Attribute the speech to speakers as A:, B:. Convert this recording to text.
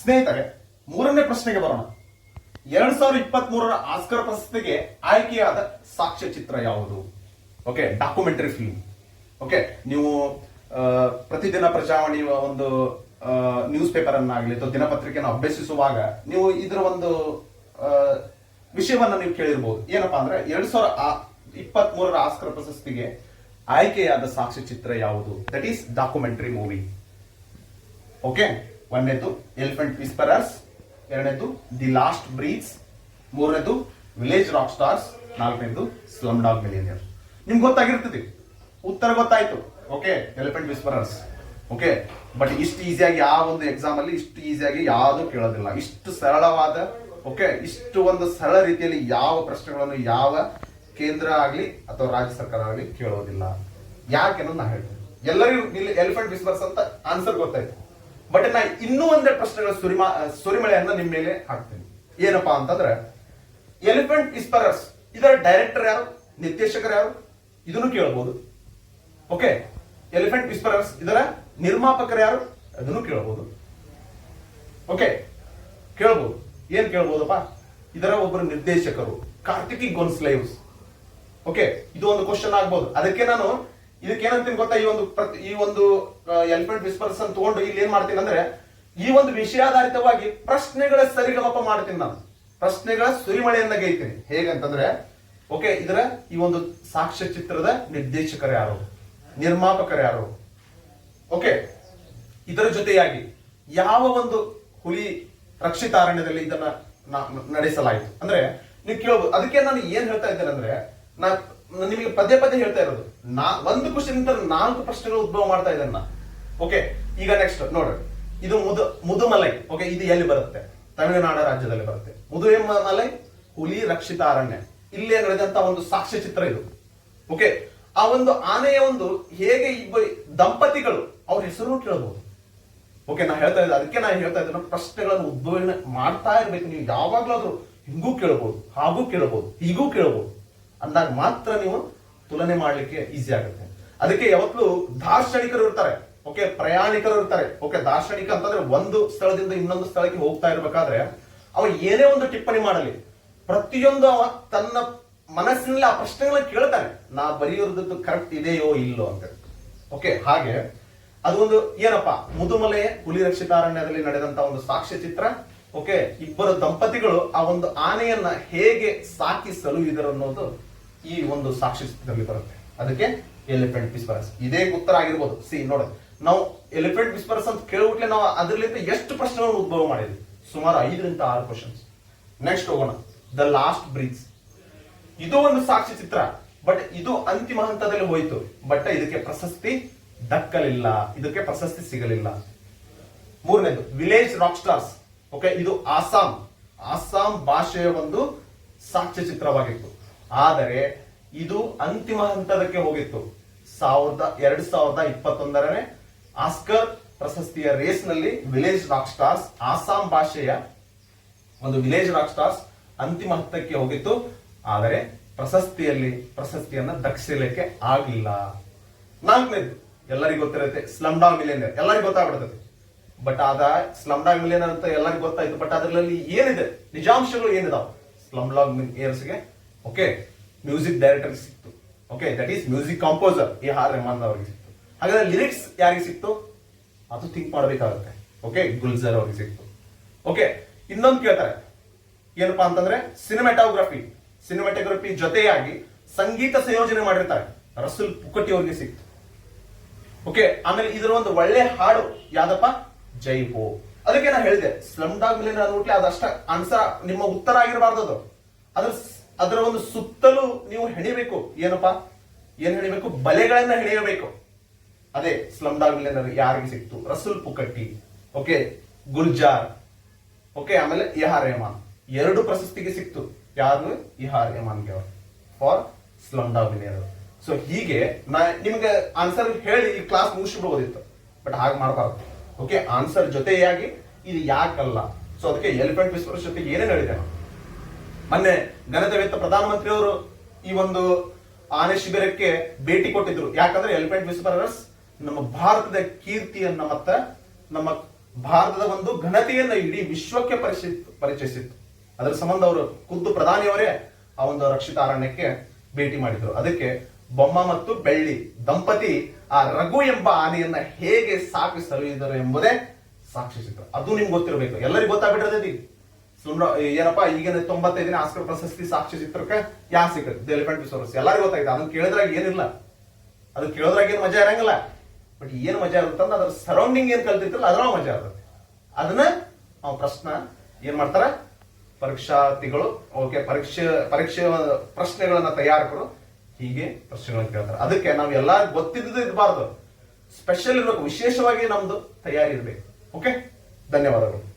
A: ಸ್ನೇಹಿತರೆ, ಮೂರನೇ ಪ್ರಶ್ನೆಗೆ ಬರೋಣ. ಎರಡ್ ಸಾವಿರದ ಇಪ್ಪತ್ತ್ ಮೂರರ ಆಸ್ಕರ್ ಪ್ರಶಸ್ತಿಗೆ ಆಯ್ಕೆಯಾದ ಸಾಕ್ಷ್ಯ ಚಿತ್ರ ಯಾವುದು? ಓಕೆ ಡಾಕ್ಯುಮೆಂಟರಿ ಫಿಲ್ಮ್ ಓಕೆ ನೀವು ಪ್ರತಿದಿನ ಪ್ರಜಾವಾಣಿ ಒಂದು ನ್ಯೂಸ್ ಪೇಪರ್ ಅನ್ನಾಗಲಿ ಅಥವಾ ದಿನಪತ್ರಿಕೆಯನ್ನು ಅಭ್ಯಸಿಸುವಾಗ ನೀವು ಇದರ ಒಂದು ವಿಷಯವನ್ನು ವಿಷಯವನ್ನ ನೀವು ಕೇಳಿರ್ಬೋದು. ಏನಪ್ಪಾ ಅಂದ್ರೆ, ಎರಡ್ ಸಾವಿರದ ಇಪ್ಪತ್ತ್ ಮೂರರ ಆಸ್ಕರ್ ಪ್ರಶಸ್ತಿಗೆ ಆಯ್ಕೆಯಾದ ಸಾಕ್ಷ್ಯ ಚಿತ್ರ ಯಾವುದು? That is documentary movie okay ಒಂದನೇದು ಎಲಿಫೆಂಟ್ ವಿಸ್ಪರರ್ಸ್ ಎರಡನೇದು ದಿ ಲಾಸ್ಟ್ ಬ್ರೀಡ್ಸ್ ಮೂರನೇದು ವಿಲೇಜ್ ರಾಕ್ ಸ್ಟಾರ್ಸ್ ನಾಲ್ಕನೇದು ಸ್ಲಮ್ ಡಾಗ್ ಮಿಲಿಯನಿಯರ್ ನಿಮ್ಗೆ ಗೊತ್ತಾಗಿರ್ತದೆ? ಉತ್ತರ ಗೊತ್ತಾಯ್ತು. Okay elephant whisperers okay but ಇಷ್ಟು ಈಸಿಯಾಗಿ ಯಾವ ಒಂದು ಎಕ್ಸಾಮ್ ಅಲ್ಲಿ ಇಷ್ಟು ಈಸಿಯಾಗಿ ಯಾವುದು ಕೇಳೋದಿಲ್ಲ. ಇಷ್ಟು ಸರಳವಾದ ಓಕೆ ಇಷ್ಟು ಒಂದು ಸರಳ ರೀತಿಯಲ್ಲಿ ಯಾವ ಪ್ರಶ್ನೆಗಳನ್ನು ಯಾವ ಕೇಂದ್ರ ಆಗಲಿ ಅಥವಾ ರಾಜ್ಯ ಸರ್ಕಾರ ಆಗಲಿ ಕೇಳೋದಿಲ್ಲ. ಯಾಕೆ ಅನ್ನೋದು ನಾ ಹೇಳ್ತೀನಿ. ಎಲ್ಲರಿಗೂ ಎಲಿಫೆಂಟ್ ವಿಸ್ಪರ್ಸ್ ಅಂತ ಆನ್ಸರ್ ಗೊತ್ತಾಯ್ತು. ಬಟ್ ನಾ ಇನ್ನೂ ಒಂದೇ ಪ್ರಶ್ನೆಗಳ ಸುರಿಮಾ ಸುರಿಮಳೆಯನ್ನ ನಿಮ್ಮ ಮೇಲೆ ಹಾಕ್ತೇನೆ. ಏನಪ್ಪಾ ಅಂತಂದ್ರೆ ಎಲಿಫೆಂಟ್ ಇಸ್ಪರರ್ಸ್ ಇದರ ಡೈರೆಕ್ಟರ್ ಯಾರು? ನಿರ್ದೇಶಕರು ಯಾರು? ಇದನ್ನು ಕೇಳಬಹುದು ಓಕೆ ಎಲಿಫೆಂಟ್ ವಿಸ್ಪರರ್ಸ್ ಇದರ ನಿರ್ಮಾಪಕರು ಯಾರು? ಅದನ್ನು ಕೇಳಬಹುದು ಓಕೆ ಕೇಳಬಹುದು ಏನ್ ಕೇಳಬಹುದಪ್ಪ ಇದರ ಒಬ್ಬರು ನಿರ್ದೇಶಕರು, ಕಾರ್ತಿಕಿ ಗೋನ್ಸ್ಲೈವ್ಸ್. ಓಕೆ ಇದು ಒಂದು ಕ್ವಶನ್ ಆಗ್ಬಹುದು ಅದಕ್ಕೆ ನಾನು ಇದಕ್ಕೆ ಏನಂತೀನಿ ಗೊತ್ತಾ? ಈ ಒಂದು ಈ ಒಂದು ಎಲಿಫೆಂಟ್ ವಿಸ್ಪರ್ಸ್ ಅನ್ನು ತಗೊಂಡು ಇಲ್ಲಿ ಏನ್ ಮಾಡ್ತೀನಿ ಅಂದ್ರೆ, ಈ ಒಂದು ವಿಷಯಾಧಾರಿತವಾಗಿ ಪ್ರಶ್ನೆಗಳ ಸರಿಗಮಪ ಮಾಡ್ತೀನಿ ನಾನು. ಪ್ರಶ್ನೆಗಳ ಸುರಿಮಳೆಯನ್ನ ಗೈತೀನಿ. ಹೇಗಂತಂದ್ರೆ ಓಕೆ, ಇದರ ಈ ಒಂದು ಸಾಕ್ಷ್ಯ ಚಿತ್ರದ ನಿರ್ದೇಶಕರು ಯಾರು? ನಿರ್ಮಾಪಕರು ಯಾರು? ಓಕೆ, ಇದರ ಜೊತೆಯಾಗಿ ಯಾವ ಒಂದು ಹುಲಿ ರಕ್ಷಿತಾರಣ್ಯದಲ್ಲಿ ಇದನ್ನ ನಡೆಸಲಾಯಿತು? ಅಂದ್ರೆ, ನೀವು ಕೇಳಬಹುದು ಅದಕ್ಕೆ ನಾನು ಏನ್ ಹೇಳ್ತಾ ಇದ್ದೇನೆ ಅಂದ್ರೆ, ನಾ ನಿಮಗೆ ಪದೇ ಪದೇ ಹೇಳ್ತಾ ಇರೋದು. ನಾ ಒಂದು ಕ್ವಶನ್ ನಾಲ್ಕು ಪ್ರಶ್ನೆಗಳು ಉದ್ಭವ ಮಾಡ್ತಾ ಇದ್ದ ಓಕೆ ಈಗ ನೆಕ್ಸ್ಟ್ ನೋಡ್ರಿ. ಇದು ಮುದು ಮುದುಮಲೈ ಓಕೆ ಇದು ಎಲ್ಲಿ ಬರುತ್ತೆ? ತಮಿಳುನಾಡು ರಾಜ್ಯದಲ್ಲಿ ಬರುತ್ತೆ. ಮುದುಮಲೈ, ಹುಲಿ ರಕ್ಷಿತ ಅರಣ್ಯ. ಇಲ್ಲೇ ನಡೆದಂತ ಒಂದು ಸಾಕ್ಷ್ಯ ಚಿತ್ರ ಇದು. ಓಕೆ ಆ ಒಂದು ಆನೆಯ ಒಂದು ಹೇಗೆ ಇಬ್ಬ ದಂಪತಿಗಳು, ಅವ್ರ ಹೆಸರು ಕೇಳಬಹುದು ಓಕೆ ನಾ ಹೇಳ್ತಾ ಇದ್ದೆ ಅದಕ್ಕೆ ನಾನು ಹೇಳ್ತಾ ಇದ್ದೇನೆ, ಪ್ರಶ್ನೆಗಳನ್ನು ಉದ್ಭವನೆ ಮಾಡ್ತಾ ಇರ್ಬೇಕು ನೀವು ಯಾವಾಗ್ಲಾದ್ರೂ. ಹಿಂಗೂ ಕೇಳಬಹುದು ಹಾಗೂ ಕೇಳಬಹುದು ಹೀಗೂ ಕೇಳಬಹುದು ಅಂದಾಗ ಮಾತ್ರ ನೀವು ತುಲನೆ ಮಾಡಲಿಕ್ಕೆ ಈಸಿ ಆಗುತ್ತೆ. ಅದಕ್ಕೆ ಯಾವತ್ತೂ ದಾರ್ಶನಿಕರು ಇರ್ತಾರೆ. ಓಕೆ ಪ್ರಯಾಣಿಕರು ಇರ್ತಾರೆ. ಓಕೆ ದಾರ್ಶನಿಕ ಅಂತಂದ್ರೆ ಒಂದು ಸ್ಥಳದಿಂದ ಇನ್ನೊಂದು ಸ್ಥಳಕ್ಕೆ ಹೋಗ್ತಾ ಇರ್ಬೇಕಾದ್ರೆ ಅವ ಏನೇ ಒಂದು ಟಿಪ್ಪಣಿ ಮಾಡಲಿ, ಪ್ರತಿಯೊಂದು ಅವ ತನ್ನ ಮನಸ್ಸಿನಲ್ಲಿ ಆ ಪ್ರಶ್ನೆಗಳನ್ನ ಕೇಳ್ತಾನೆ. ನಾ ಬರೆಯೋದದ್ದು ಕರೆಕ್ಟ್ ಇದೆಯೋ ಇಲ್ಲೋ ಅಂತ. ಓಕೆ ಹಾಗೆ ಅದು ಒಂದು ಏನಪ್ಪಾ ಮುದುಮಲೆಯ ಹುಲಿ ರಕ್ಷಿತಾರಣ್ಯದಲ್ಲಿ ನಡೆದಂತ ಒಂದು ಸಾಕ್ಷ್ಯ ಚಿತ್ರ. ಓಕೆ ಇಬ್ಬರು ದಂಪತಿಗಳು ಆ ಒಂದು ಆನೆಯನ್ನ ಹೇಗೆ ಸಾಕಿ ಸಲುಹಿದರು ಅನ್ನೋದು ಈ ಒಂದು ಸಾಕ್ಷಿ ಬರುತ್ತೆ. ಅದಕ್ಕೆ ಎಲಿಫೆಂಟ್ ವಿಸ್ಪರ್ಸ್ ಇದೇ ಉತ್ತರ ಆಗಿರ್ಬೋದು. ಸಿ ನೋಡಿ. ನಾವು ಎಲಿಫೆಂಟ್ ವಿಸ್ಪರ್ಸ್ ಅಂತ ಕೇಳ್ಬಿಟ್ಲೆ ನಾವು ಅದರಲ್ಲಿಂದ ಎಷ್ಟು ಪ್ರಶ್ನೆಗಳನ್ನು ಉದ್ಭವ ಮಾಡಿದ್ವಿ? ಸುಮಾರು ಐದರಿಂದ ಆರು ಕ್ವಶನ್ಸ್ ನೆಕ್ಸ್ಟ್ ಹೋಗೋಣ. ದ ಲಾಸ್ಟ್ ಬ್ರಿಡ್ಜ್ ಇದು ಒಂದು ಸಾಕ್ಷಿ ಚಿತ್ರ. ಬಟ್ ಇದು ಅಂತಿಮ ಹಂತದಲ್ಲಿ ಹೋಯಿತು. ಬಟ್ ಇದಕ್ಕೆ ಪ್ರಶಸ್ತಿ ದಕ್ಕಲಿಲ್ಲ. ಇದಕ್ಕೆ ಪ್ರಶಸ್ತಿ ಸಿಗಲಿಲ್ಲ. ಮೂರನೇದು ವಿಲೇಜ್ ರಾಕ್ ಸ್ಟಾರ್ಸ್ ಓಕೆ ಇದು ಆಸಾಂ. ಆಸಾಂ ಭಾಷೆಯ ಒಂದು ಸಾಕ್ಷ್ಯ ಚಿತ್ರವಾಗಿತ್ತು. ಆದರೆ ಇದು ಅಂತಿಮ ಹಂತದಕ್ಕೆ ಹೋಗಿತ್ತು. ಸಾವಿರದ ಎರಡು ಸಾವಿರದ ಇಪ್ಪತ್ತೊಂದರನೇ ಆಸ್ಕರ್ ಪ್ರಶಸ್ತಿಯ ರೇಸ್ನಲ್ಲಿ ವಿಲೇಜ್ ರಾಕ್ ಸ್ಟಾರ್ಸ್ ಆಸಾಂ ಭಾಷೆಯ ಒಂದು ವಿಲೇಜ್ ರಾಕ್ ಸ್ಟಾರ್ಸ್ ಅಂತಿಮ ಹಂತಕ್ಕೆ ಹೋಗಿತ್ತು. ಆದರೆ ಪ್ರಶಸ್ತಿಯಲ್ಲಿ ಪ್ರಶಸ್ತಿಯನ್ನ ದಕ್ಷಿಲಕ್ಕೆ ಆಗಲಿಲ್ಲ ನಾಲ್ಕನೇದು, ಎಲ್ಲರಿಗೂ ಗೊತ್ತಿರುತ್ತೆ, ಸ್ಲಮ್ ಡಾಗ್ ಮಿಲಿಯನರ್. ಎಲ್ಲರಿಗೂ ಗೊತ್ತಾಗ್ಬಿಡ್ತದೆ. ಬಟ್ ಆದ ಸ್ಲಮ್ ಡಾಗ್ ಮಿಲಿಯನರ್ ಅಂತ ಎಲ್ಲರಿಗೂ ಗೊತ್ತಾಯ್ತು. ಬಟ್ ಅದರಲ್ಲಿ ಏನಿದೆ? ನಿಜಾಂಶಗಳು ಏನಿದಾವೆ? ಸ್ಲಮ್ ಡಾಗ್ ಮಿಲಿಯನರ್ಸ್ಗೆ ಓಕೆ ಮ್ಯೂಸಿಕ್ ಡೈರೆಕ್ಟರ್ ಸಿಕ್ತು. Okay that is music composer A R Rahman ಅವರಿಗೆ ಸಿಕ್ತು. ಹಾಗಾದ್ರೆ ಲಿರಿಕ್ಸ್ ಯಾರಿಗೆ ಸಿಕ್ತು? ಅದು ಥಿಂಕ್ ಮಾಡಬೇಕಾಗುತ್ತೆ. ಓಕೆ ಗುಲ್ಜರ್ ಅವ್ರಿಗೆ ಸಿಕ್ತು. ಓಕೆ ಇನ್ನೊಂದು ಕೇಳ್ತಾರೆ. ಏನಪ್ಪಾ ಅಂತಂದ್ರೆ ಸಿನಿಮಾಟೋಗ್ರಫಿ ಸಿನಿಮಾಟೋಗ್ರಫಿ ಜೊತೆಯಾಗಿ ಸಂಗೀತ ಸಂಯೋಜನೆ ಮಾಡಿರ್ತಾರೆ. ರಸುಲ್ ಪುಕಟಿ ಅವ್ರಿಗೆ ಸಿಕ್ತು. ಓಕೆ ಆಮೇಲೆ ಇದರ ಒಂದು ಒಳ್ಳೆ ಹಾಡು ಯಾವ್ದಪ್ಪ? ಜೈ ಹೋ. ಅದಕ್ಕೆ ನಾನು ಹೇಳಿದೆ ಸ್ಲಮ್ ಡಾಗ್ ಮಿಲಿಯನ್ ಅನ್ಬಿಟ್ಲೆ ಅದಷ್ಟ. ಆನ್ಸರ್ ನಿಮ್ಮ ಉತ್ತರ ಆಗಿರಬಾರ್ದು ಅದು. ಅದ್ರ ಅದರ ಒಂದು ಸುತ್ತಲೂ ನೀವು ಹೆಣಿಬೇಕು. ಏನಪ್ಪಾ? ಏನ್ ಹೆಣಿಬೇಕು? ಬಲೆಗಳನ್ನ ಹೆಣಿಯಬೇಕು. ಅದೇ ಸ್ಲಮ್ ಡಾಗ್ ಯಾರಿಗೆ ಸಿಕ್ತು? ರಸುಲ್ ಪುಕಟ್ಟಿ. ಓಕೆ ಗುಲ್ಜಾರ್. ಓಕೆ ಆಮೇಲೆ ಇಹಾರ್ ರೆಹಮಾನ್ ಎರಡು ಪ್ರಶಸ್ತಿಗೆ ಸಿಕ್ತು. ಯಾರು ಇಹಾರ್ ರೆಹಮಾನ್ಗೆ ಅವರು for slumdog millionaire so ಹೀಗೆ ನಾ ನಿಮ್ಗೆ ಆನ್ಸರ್ ಹೇಳಿ ಈ ಕ್ಲಾಸ್ ಮುಗಿಸ್ಬಿಡ್ಬೋದಿತ್ತು ಬಟ್ ಹಾಗೆ ಮಾಡಬಾರ್ದು. ಓಕೆ ಆನ್ಸರ್ ಜೊತೆಯಾಗಿ ಇದು ಯಾಕಲ್ಲ? ಸೊ ಅದಕ್ಕೆ ಎಲಿಫೆಂಟ್ ವಿಸ್ಪರ್ಸ್ ಜೊತೆಗೆ ಏನೇನು ಹೇಳಿದೆ ನಾನು? ಮೊನ್ನೆ ಘನತೆವೆತ್ತ ಪ್ರಧಾನಮಂತ್ರಿ ಅವರು ಈ ಒಂದು ಆನೆ ಶಿಬಿರಕ್ಕೆ ಭೇಟಿ ಕೊಟ್ಟಿದ್ರು. ಯಾಕಂದ್ರೆ ಎಲಿಫೆಂಟ್ ವಿಸ್ಪರರ್ಸ್ ನಮ್ಮ ಭಾರತದ ಕೀರ್ತಿಯನ್ನ ಮತ್ತ ನಮ್ಮ ಭಾರತದ ಒಂದು ಘನತೆಯನ್ನ ಇಡೀ ವಿಶ್ವಕ್ಕೆ ಪರಿಚಿತ್, ಪರಿಚಯಿಸಿತ್ತು. ಅದರ ಸಂಬಂಧ ಅವರು ಖುದ್ದು ಪ್ರಧಾನಿಯವರೇ ಆ ಒಂದು ರಕ್ಷಿತ ಅರಣ್ಯಕ್ಕೆ ಭೇಟಿ ಮಾಡಿದ್ರು. ಅದಕ್ಕೆ ಬೊಮ್ಮ ಮತ್ತು ಬೆಳ್ಳಿ, ದಂಪತಿ ಆ ರಘು ಎಂಬ ಆನೆಯನ್ನ ಹೇಗೆ ಸಾಕಿ ಸಲುಹಿದರು ಎಂಬುದೇ ಸಾಕ್ಷಿ ಚಿತ್ರ ಅದು ನಿಮ್ಗೆ ಗೊತ್ತಿರಬೇಕು. ಎಲ್ಲರಿಗೂ ಗೊತ್ತಾಗ್ಬಿಟ್ಟಿರ್ತೈತಿ ಸುಮ್ರ ಏನಪ್ಪಾ, ಈಗಿನ ತೊಂಬತ್ತೈದನೇ ಆಸ್ಕರ್ ಪ್ರಶಸ್ತಿ ಸಾಕ್ಷ್ಯ ಚಿತ್ರಕ್ಕೆ ಯಾ ಸಿಕ್ಕತ್ತೆ ದ ಎಲಿಫೆಂಟ್ ವಿಸೋರಸ್ ಎಲ್ಲರಿಗೂ ಗೊತ್ತಾಯ್ತು, ಅದನ್ನ ಕೇಳಿದ್ರಾಗ ಏನಿಲ್ಲ. ಅದನ್ನ ಕೇಳೋದ್ರಾಗ ಏನು ಮಜಾ ಇರಂಗಿಲ್ಲ. ಬಟ್ ಏನ್ ಮಜಾ ಇರುತ್ತಂದ್ರೆ ಅದ್ರ ಸರೌಂಡಿಂಗ್ ಏನ್ ಕಲ್ತಿತ್ತಲ್ಲ ಅದ್ರ ಮಜಾ ಇರ್ತದೆ. ಅದನ್ನ ನಾವು ಪ್ರಶ್ನ ಏನ್ ಮಾಡ್ತಾರ? ಪರೀಕ್ಷಾರ್ಥಿಗಳು, ಓಕೆ, ಪರೀಕ್ಷೆ ಪರೀಕ್ಷೆ ಪ್ರಶ್ನೆಗಳನ್ನ ತಯಾರಕರು ಹೀಗೆ ಪ್ರಶ್ನೆಗಳನ್ನ ಕೇಳ್ತಾರೆ. ಅದಕ್ಕೆ ನಾವು ಎಲ್ಲ ಗೊತ್ತಿದ್ದು ಇರಬಾರ್ದು ಸ್ಪೆಷಲ್ ಇರಬೇಕು, ವಿಶೇಷವಾಗಿ ನಮ್ದು ತಯಾರಿ ಇರಬೇಕು. ಓಕೆ? ಧನ್ಯವಾದಗಳು.